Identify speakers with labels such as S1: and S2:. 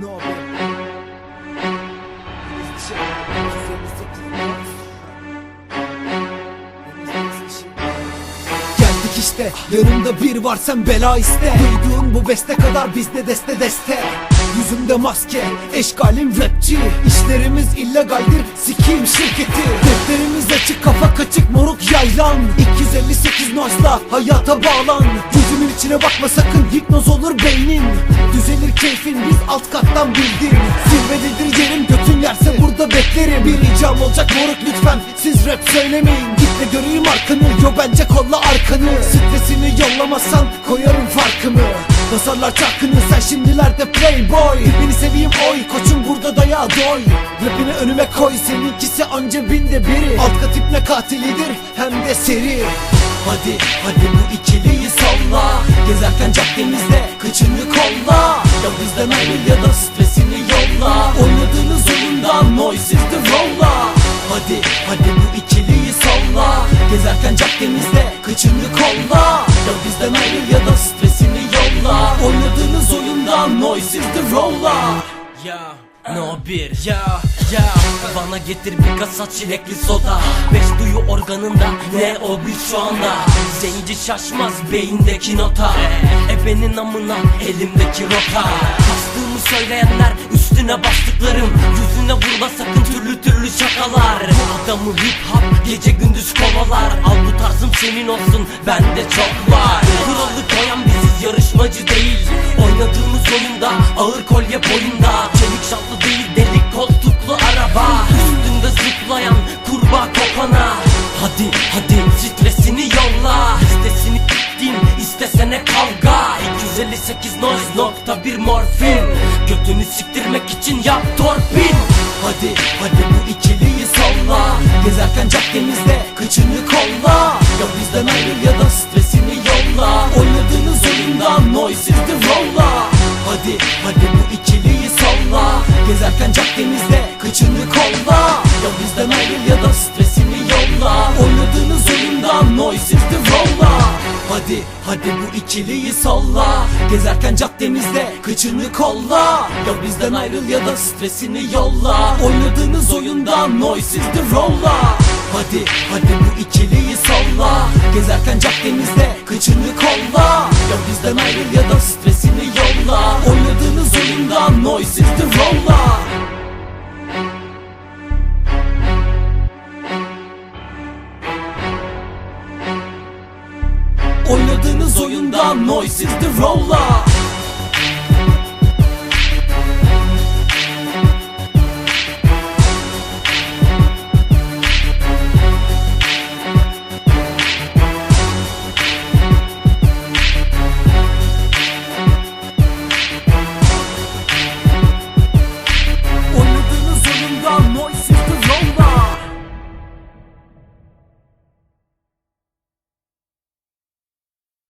S1: Nobe Geldik işte yanımda bir var sen bela iste. Duyduğun bu beste kadar bizde deste deste. Yüzümde maske, eşkalim rapçi. İşlerimiz illegaldir, sikiyim şirketi. Defterimiz açık, kafa kaçık, moruk yaylan. 258 noizla hayata bağlan. Yüzümün içine bakma sakın, hipnoz olur beynin keyfin, biz alt kattan bildin Zirvededir yerim, götün yerse burada beklerim. Bir ricam olacak moruk lütfen, siz rap söylemeyin. Git de göreyim arkanı, yo bence kolla arkanı. Stresini yollamazsan koyarım farkımı. Basarlar çarkını sen şimdilerde playboy. Beni seveyim oy. Koçum burada daya doy. Rapini önüme koy seninkisi anca binde biri. Alt kat ipne katilidir? Hem de seri. Hadi hadi bu salla Gezerken caddemizde kıçını kolla. Ya bizden ayrıl ya da stresini yolla. Oynadığınız oyundan noisizdi rolla. Hadi hadi bu ikiliyi salla Gezerken caddemizde kıçını kolla. Ya bizden ayrıl ya da stresini yolla. Oynadığınız oyundan noisizdi rolla.
S2: Ya No bir? Ya ya. Bana getir bir kasa çilekli soda. Beş duyu organında ne o bil şu anda? Zenci şaşmaz beyindeki nota. Ebenin amına elimdeki rota. Bastığımı söyleyenler üstüne bastıklarım. Yüzüne vurma sakın türlü türlü şakalar. Bu adamı hip hop gece gündüz kovalar. Al bu tarzım senin olsun bende çok var. Kuralı koyan biziz yarışmacı değil. Oynadığımız oyunda ağır kolye boyunda. Çelik şantlı değil delik koltuklu araba. Üstünde zıplayan kurbağa kopana Hadi hadi stresini yolla. İstesini gittin istesene kavga. 258 noise nokta bir morfin. Götünü siktirmek için yap torpil
S1: Hadi hadi bu ikiliyi salla Gezerken caddemizde kıçını kolla. Ya bizden ayrıl ya da Gezerken caddemizde kıçını kolla. Ya bizden ayrıl ya da stresini yolla. Oynadığınız oyundan noisizdi rolla. Hadi hadi bu ikiliyi salla Gezerken caddemizde kıçını kolla. Ya bizden ayrıl ya da stresini yolla. Oynadığınız oyundan noisizdi rolla. Hadi hadi bu ikiliyi salla Gezerken caddemizde kıçını kolla. Ya bizden ayrıl ya da Oynadığınız oyundan noisizdi rolla